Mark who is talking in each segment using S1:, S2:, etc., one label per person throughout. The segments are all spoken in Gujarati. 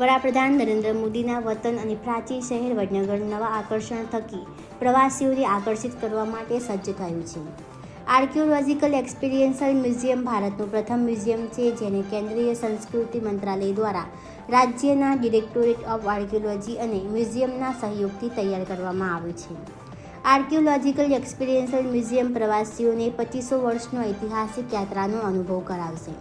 S1: વડાપ્રધાન નરેન્દ્ર મોદીના વતન અને પ્રાચીન શહેર વડનગર નવા આકર્ષણ થકી પ્રવાસીઓને આકર્ષિત કરવા માટે સજ્જ થયું છે. આર્કિયોલોજીકલ એક્સપિરિયન્સલ મ્યુઝિયમ ભારતનું પ્રથમ મ્યુઝિયમ છે, જેને કેન્દ્રીય સંસ્કૃતિ મંત્રાલય દ્વારા રાજ્યના ડિરેક્ટોરેટ ઓફ આર્કિયોલોજી અને મ્યુઝિયમના સહયોગથી તૈયાર કરવામાં આવ્યું છે. આર્કિયોલોજીકલ એક્સપિરિયન્સલ મ્યુઝિયમ પ્રવાસીઓને પચીસો વર્ષનો ઐતિહાસિક યાત્રાનો અનુભવ કરાવશે.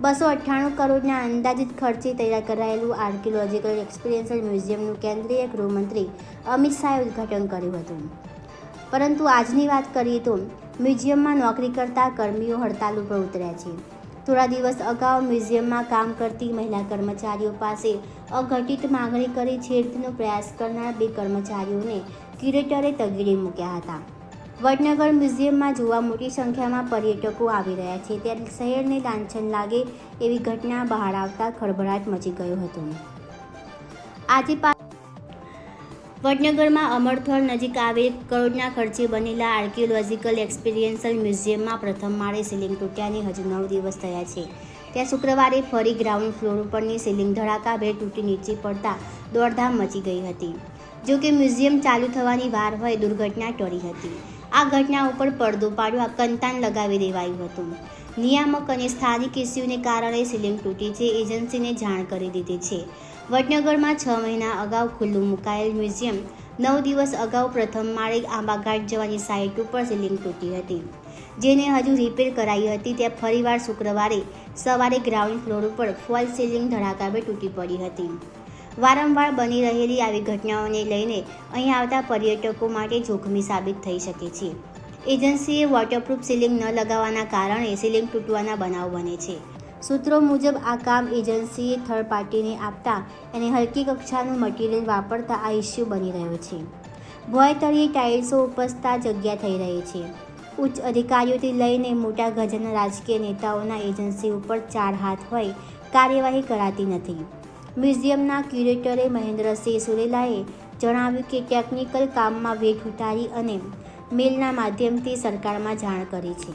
S1: બસો અઠ્ઠાણું કરોડના અંદાજિત ખર્ચે તૈયાર કરાયેલું આર્કિયોલોજીકલ એક્સપિરિયન્સલ મ્યુઝિયમનું કેન્દ્રીય ગૃહમંત્રી અમિત શાહે ઉદ્ઘાટન કર્યું હતું. પરંતુ આજની વાત કરીએ તો, મ્યુઝિયમમાં નોકરી કરતા કર્મીઓ હડતાલ ઉપર ઉતર્યા છે. થોડા દિવસ અગાઉ મ્યુઝિયમમાં કામ કરતી મહિલા કર્મચારીઓ પાસે અઘટિત માગણી કરી છેડતીનો પ્રયાસ કરનાર બે કર્મચારીઓને ક્યુરેટરે તગીડી મૂક્યા હતા. વડનગર મ્યુઝિયમમાં જોવા મોટી સંખ્યામાં પર્યટકો આવી રહ્યા છે. ત્યારે શહેરને લાંછન લાગે એવી ઘટના બહાર આવતા ખળભળાટ મચી ગયો હતો. આજે વડનગરમાં અમરથળ નજીક આવેલ કરોડના ખર્ચે બનેલા આર્કિયોલોજીકલ એક્સપિરિયન્સલ મ્યુઝિયમમાં પ્રથમ માળે સિલિંગ તૂટ્યાને હજુ નવ દિવસ થયા છે. ત્યાં શુક્રવારે ફરી ગ્રાઉન્ડ ફ્લોર ઉપરની સીલિંગ ધડાકાભેર તૂટી નીચે પડતા દોડધામ મચી ગઈ હતી. જો કે મ્યુઝિયમ ચાલુ થવાની વાર હોય દુર્ઘટના ટળી હતી. આ ઘટના ઉપર પડદો પાડવા કંતાન લગાવી દેવાયું હતું. નિયામક અને સ્થાનિક ઇસ્યુને કારણે સીલિંગ તૂટી છે, એજન્સીને જાણ કરી દીધી છે. વડનગરમાં છ મહિના અગાઉ ખુલ્લું મુકાયેલ મ્યુઝિયમ, નવ દિવસ અગાઉ પ્રથમ માળે આંબાઘાટ જવાની સાઇટ ઉપર સીલિંગ તૂટી હતી. જેને હજુ રિપેર કરાઈ હતી ત્યાં ફરીવાર શુક્રવારે સવારે ગ્રાઉન્ડ ફ્લોર ઉપર ફોલ સીલિંગ ધડાકાભે તૂટી પડી હતી. વારંવાર બની રહેલી આવી ઘટનાઓને લઈને અહીં આવતા પર્યટકો માટે જોખમી સાબિત થઈ શકે છે. એજન્સીએ વોટરપ્રૂફ સીલિંગ ન લગાવવાના કારણે સિલિંગ તૂટવાના બનાવ બને છે. સૂત્રો મુજબ, આ કામ એજન્સીએ થર્ડ પાર્ટીને આપતા એને હલકી કક્ષાનું મટીરિયલ વાપરતા આ ઇસ્યુ બની રહ્યો છે. ભોય તળિયે ટાઇલ્સો ઉપસતા જગ્યા થઈ રહી છે. ઉચ્ચ અધિકારીઓથી લઈને મોટા ગજના રાજકીય નેતાઓના એજન્સી ઉપર ચાર હાથ હોય, કાર્યવાહી કરાતી નથી. મ્યુઝિયમના ક્યુરેટરે મહેન્દ્રસિંહ સુરેલાએ જણાવ્યું કે ટેકનિકલ કામમાં વેઠ ઉતારી અને મેલના માધ્યમથી સરકારમાં જાણ કરી છે.